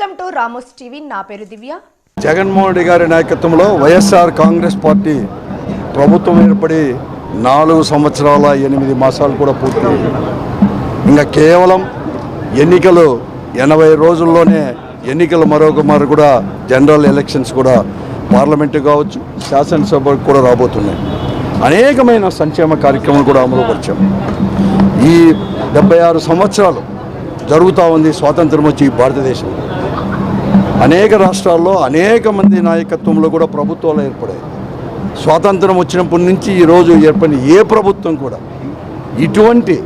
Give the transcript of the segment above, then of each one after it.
Welcome to Ramos TV. నా పేరు దివ్య. జగన్మోహన్ రెడ్డి గారి నాయకత్వంలో వైఎస్ఆర్ కాంగ్రెస్ పార్టీ ప్రభుత్వం ఏర్పడి నాలుగు సంవత్సరాల ఎనిమిది మాసాలు కూడా పూర్తి ఇంకా కేవలం ఎన్నికలు ఎనభై రోజుల్లోనే ఎన్నికలు మరొక మరి కూడా జనరల్ ఎలక్షన్స్ కూడా పార్లమెంటు కావచ్చు శాసనసభకు కూడా రాబోతున్నాయి. అనేకమైన సంక్షేమ కార్యక్రమాలు కూడా అమలుపరిచాం. ఈ డెబ్బై ఆరు సంవత్సరాలు జరుగుతూ ఉంది స్వాతంత్రం వచ్చి ఈ భారతదేశంలో. అనేక రాష్ట్రాల్లో అనేక మంది నాయకత్వంలో కూడా ప్రభుత్వాలు ఏర్పడాయి. స్వాతంత్రం వచ్చినప్పటి నుంచి ఈరోజు ఏర్పడిన ఏ ప్రభుత్వం కూడా ఇటువంటి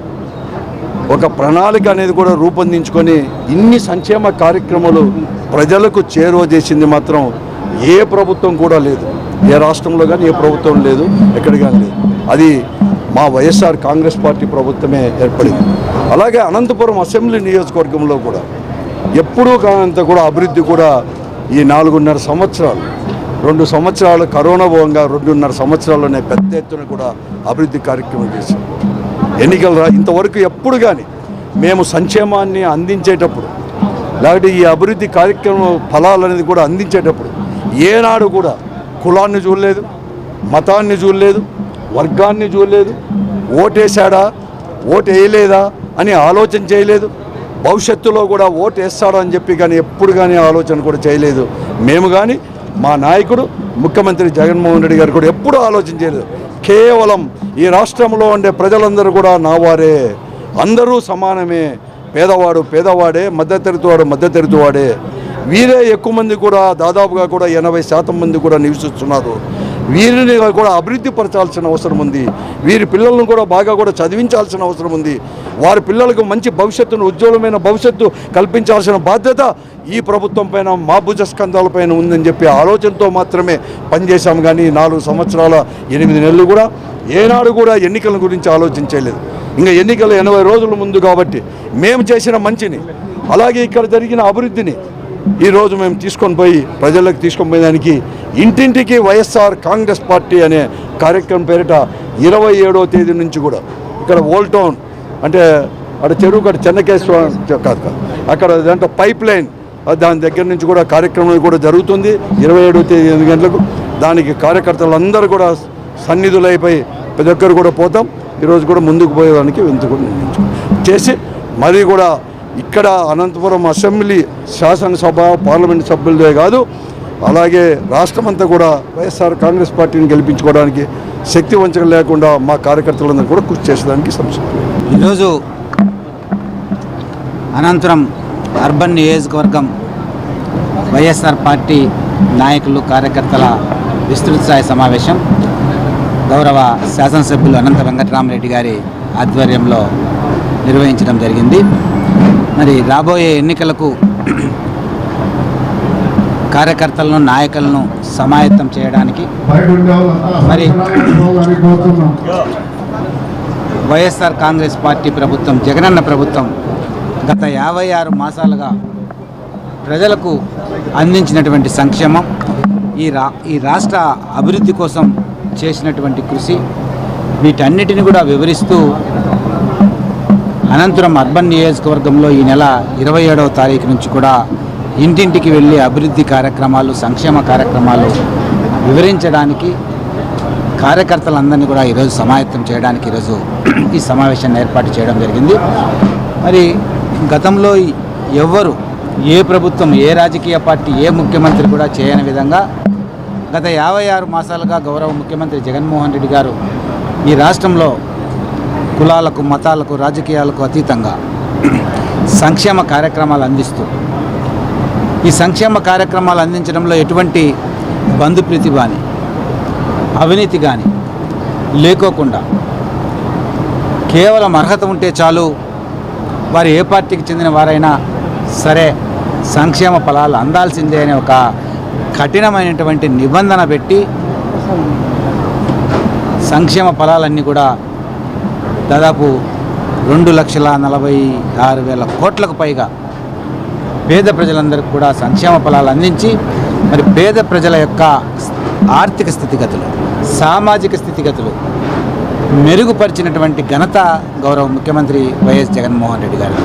ఒక ప్రణాళిక అనేది కూడా రూపొందించుకొని ఇన్ని సంక్షేమ కార్యక్రమాలు ప్రజలకు చేరువ చేసింది మాత్రం ఏ ప్రభుత్వం కూడా లేదు. ఏ రాష్ట్రంలో కానీ ఏ ప్రభుత్వం లేదు ఎక్కడ కానీ లేదు. అది మా వైఎస్ఆర్ కాంగ్రెస్ పార్టీ ప్రభుత్వమే ఏర్పడింది. అలాగే అనంతపురం అసెంబ్లీ నియోజకవర్గంలో కూడా ఎప్పుడూ కానంత కూడా అభివృద్ధి కూడా ఈ నాలుగున్నర సంవత్సరాలు రెండు సంవత్సరాలు కరోనా భోగంగా రెండున్నర సంవత్సరాల్లోనే పెద్ద ఎత్తున కూడా అభివృద్ధి కార్యక్రమం చేశాం ఎన్నికలు ఇంతవరకు ఎప్పుడు కానీ మేము సంక్షేమాన్ని అందించేటప్పుడు లేకపోతే ఈ అభివృద్ధి కార్యక్రమం ఫలాలు అనేది కూడా అందించేటప్పుడు ఏనాడు కూడా కులాన్ని చూడలేదు మతాన్ని చూడలేదు వర్గాన్ని చూడలేదు ఓటేశాడా ఓటు వేయలేదా అని ఆలోచన చేయలేదు భవిష్యత్తులో కూడా ఓటు వేస్తాడు అని చెప్పి కానీ ఎప్పుడు కానీ ఆలోచన కూడా చేయలేదు. మేము కానీ మా నాయకుడు ముఖ్యమంత్రి జగన్మోహన్ రెడ్డి గారు కూడా ఎప్పుడూ ఆలోచన చేయలేదు. కేవలం ఈ రాష్ట్రంలో ఉండే ప్రజలందరూ కూడా నా వారే. అందరూ సమానమే. పేదవాడు పేదవాడే మధ్యతరగతి వాడు మధ్యతరగతి వాడే. వీరే ఎక్కువ మంది కూడా దాదాపుగా కూడా ఎనభై శాతం మంది కూడా నివసిస్తున్నారు. వీరిని కూడా అభివృద్ధి పరచాల్సిన అవసరం ఉంది. వీరి పిల్లలను కూడా బాగా కూడా చదివించాల్సిన అవసరం ఉంది. వారి పిల్లలకు మంచి భవిష్యత్తును ఉజ్వలమైన భవిష్యత్తు కల్పించాల్సిన బాధ్యత ఈ ప్రభుత్వం పైన మా భుజస్కంధాల పైన ఉందని చెప్పి ఆలోచనతో మాత్రమే పనిచేశాం. కానీ నాలుగు సంవత్సరాల ఎనిమిది నెలలు కూడా ఏనాడు కూడా ఎన్నికల గురించి ఆలోచించలేదు. ఇంకా ఎన్నికలు ఎనభై రోజుల ముందు కాబట్టి మేము చేసిన మంచిని అలాగే ఇక్కడ జరిగిన అభివృద్ధిని ఈరోజు మేము తీసుకొని పోయి ప్రజలకు తీసుకొని పోయేదానికి ఇంటింటికి వైఎస్ఆర్ కాంగ్రెస్ పార్టీ అనే కార్యక్రమం పేరిట ఇరవై ఏడో తేదీ నుంచి కూడా ఇక్కడ ఓల్డ్ టౌన్ అంటే అక్కడ చెరువు కట్ట చెన్నకేశ్వర కాదు కాదు. అక్కడ దాంట్లో పైప్ లైన్ దాని దగ్గర నుంచి కూడా కార్యక్రమం కూడా జరుగుతుంది. ఇరవై ఏడవ తేదీ ఎనిమిది గంటలకు దానికి కార్యకర్తలందరూ కూడా సన్నిధులైపోయి ప్రతి ఒక్కరు కూడా పోతాం. ఈరోజు కూడా ముందుకు పోయేదానికి ఎందుకు చేసి మరి కూడా ఇక్కడ అనంతపురం అసెంబ్లీ శాసనసభ పార్లమెంట్ సభ్యులదే కాదు అలాగే రాష్ట్రమంతా కూడా వైఎస్ఆర్ కాంగ్రెస్ పార్టీని గెలిపించుకోవడానికి శక్తి వంచన లేకుండా మా కార్యకర్తలందరూ కూడా కృషి చేసేదానికి సంసిద్ధం ఈరోజు అనంతరం అర్బన్ నియోజకవర్గం వైఎస్ఆర్ పార్టీ నాయకులు కార్యకర్తల విస్తృత స్థాయి సమావేశం. గౌరవ శాసనసభ్యులు అనంత వెంకటరామరెడ్డి గారి ఆధ్వర్యంలో నిర్వహించడం జరిగింది. మరి రాబోయే ఎన్నికలకు కార్యకర్తలను నాయకులను సమాయత్తం చేయడానికి మరి వైఎస్ఆర్ కాంగ్రెస్ పార్టీ ప్రభుత్వం జగనన్న ప్రభుత్వం గత యాభై ఆరు మాసాలుగా ప్రజలకు అందించినటువంటి సంక్షేమం ఈ రా ఈ రాష్ట్ర అభివృద్ధి కోసం చేసినటువంటి కృషి వీటన్నిటిని కూడా వివరిస్తూ అనంతరం అర్బన్ నియోజకవర్గంలో ఈ నెల ఇరవై ఏడవ తారీఖు నుంచి కూడా ఇంటింటికి వెళ్ళి అభివృద్ధి కార్యక్రమాలు సంక్షేమ కార్యక్రమాలు వివరించడానికి కార్యకర్తలందరినీ కూడా ఈరోజు సమాయత్తం చేయడానికి ఈరోజు ఈ సమావేశాన్ని ఏర్పాటు చేయడం జరిగింది. మరి గతంలో ఎవ్వరు ఏ ప్రభుత్వం ఏ రాజకీయ పార్టీ ఏ ముఖ్యమంత్రి కూడా చేయని విధంగా గత యాభై ఆరు మాసాలుగా గౌరవ ముఖ్యమంత్రి జగన్మోహన్ రెడ్డి గారు ఈ రాష్ట్రంలో కులాలకు మతాలకు రాజకీయాలకు అతీతంగా సంక్షేమ కార్యక్రమాలు అందిస్తూ ఈ సంక్షేమ కార్యక్రమాలు అందించడంలో ఎటువంటి బంధుప్రీతి కానీ అవినీతి కానీ లేకోకుండా కేవలం అర్హత ఉంటే చాలు వారు ఏ పార్టీకి చెందిన వారైనా సరే సంక్షేమ ఫలాలు అందాల్సిందే అనే ఒక కఠినమైనటువంటి నిబంధన పెట్టి సంక్షేమ ఫలాలన్నీ కూడా దాదాపు రెండు లక్షల నలభై ఆరు వేల కోట్లకు పైగా పేద ప్రజలందరికీ కూడా సంక్షేమ ఫలాలు అందించి మరి పేద ప్రజల యొక్క ఆర్థిక స్థితిగతులు సామాజిక స్థితిగతులు మెరుగుపరిచినటువంటి ఘనత గౌరవ ముఖ్యమంత్రి వైఎస్ జగన్మోహన్ రెడ్డి గారు.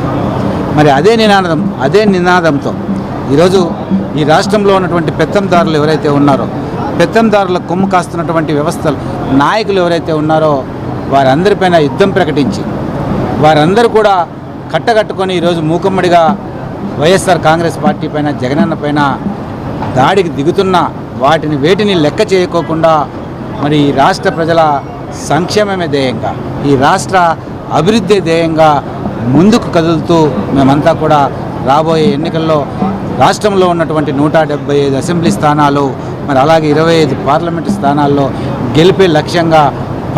మరి అదే నినాదం అదే నినాదంతో ఈరోజు ఈ రాష్ట్రంలో ఉన్నటువంటి పెత్తందారులు ఎవరైతే ఉన్నారో పెత్తందారుల కొమ్ము కాస్తున్నటువంటి వ్యవస్థలు నాయకులు ఎవరైతే ఉన్నారో వారందరిపైన యుద్ధం ప్రకటించి వారందరూ కూడా కట్టకట్టుకొని ఈరోజు మూకమ్మడిగా వైఎస్ఆర్ కాంగ్రెస్ పార్టీ పైన జగనన్న పైన దాడికి దిగుతున్న వాటిని వేటిని లెక్క చేయకోకుండా మరి ఈ రాష్ట్ర ప్రజల సంక్షేమమే ధ్యేయంగా ఈ రాష్ట్ర అభివృద్ధి ధ్యేయంగా ముందుకు కదులుతూ మేమంతా కూడా రాబోయే ఎన్నికల్లో రాష్ట్రంలో ఉన్నటువంటి నూట డెబ్బై ఐదు అసెంబ్లీ స్థానాలు మరి అలాగే ఇరవై ఐదు పార్లమెంటు స్థానాల్లో గెలిపే లక్ష్యంగా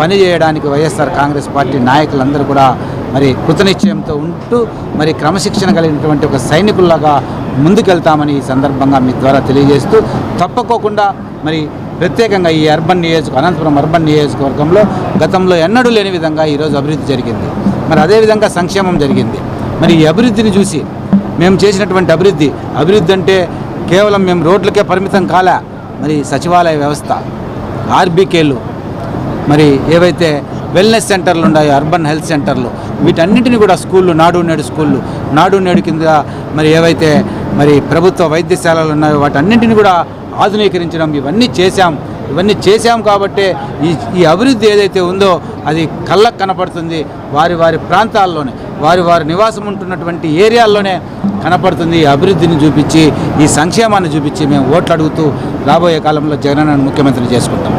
పనిచేయడానికి వైఎస్ఆర్ కాంగ్రెస్ పార్టీ నాయకులందరూ కూడా మరి కృతనిశ్చయంతో ఉంటూ మరి క్రమశిక్షణ కలిగినటువంటి ఒక సైనికుల్లాగా ముందుకెళ్తామని ఈ సందర్భంగా మీ ద్వారా తెలియజేస్తూ తప్పకోకుండా మరి ప్రత్యేకంగా ఈ అర్బన్ నియోజక అనంతపురం అర్బన్ నియోజకవర్గంలో గతంలో ఎన్నడూ లేని విధంగా ఈరోజు అభివృద్ధి జరిగింది. మరి అదేవిధంగా సంక్షేమం జరిగింది. మరి ఈ అభివృద్ధిని చూసి మేము చేసినటువంటి అభివృద్ధి అభివృద్ధి అంటే కేవలం మేము రోడ్లకే పరిమితం కాలే మరి సచివాలయ వ్యవస్థ ఆర్బీకేలు మరి ఏవైతే వెల్నెస్ సెంటర్లు ఉన్నాయి అర్బన్ హెల్త్ సెంటర్లు వీటన్నిటిని కూడా స్కూళ్ళు నాడు నేడు స్కూళ్ళు నాడు నేడు కింద మరి ఏవైతే మరి ప్రభుత్వ వైద్యశాలలు ఉన్నాయో వాటన్నింటిని కూడా ఆధునీకరించడం ఇవన్నీ చేశాం. ఇవన్నీ చేశాం కాబట్టే ఈ ఈ అభివృద్ధి ఏదైతే ఉందో అది కళ్ళకు కనపడుతుంది. వారి వారి ప్రాంతాల్లోనే వారి వారి నివాసం ఉంటున్నటువంటి ఏరియాల్లోనే కనపడుతుంది ఈ అభివృద్ధిని చూపించి ఈ సంక్షేమాన్ని చూపించి మేము ఓట్లు అడుగుతూ రాబోయే కాలంలో జగనన్న ముఖ్యమంత్రిని చేసుకుంటాం.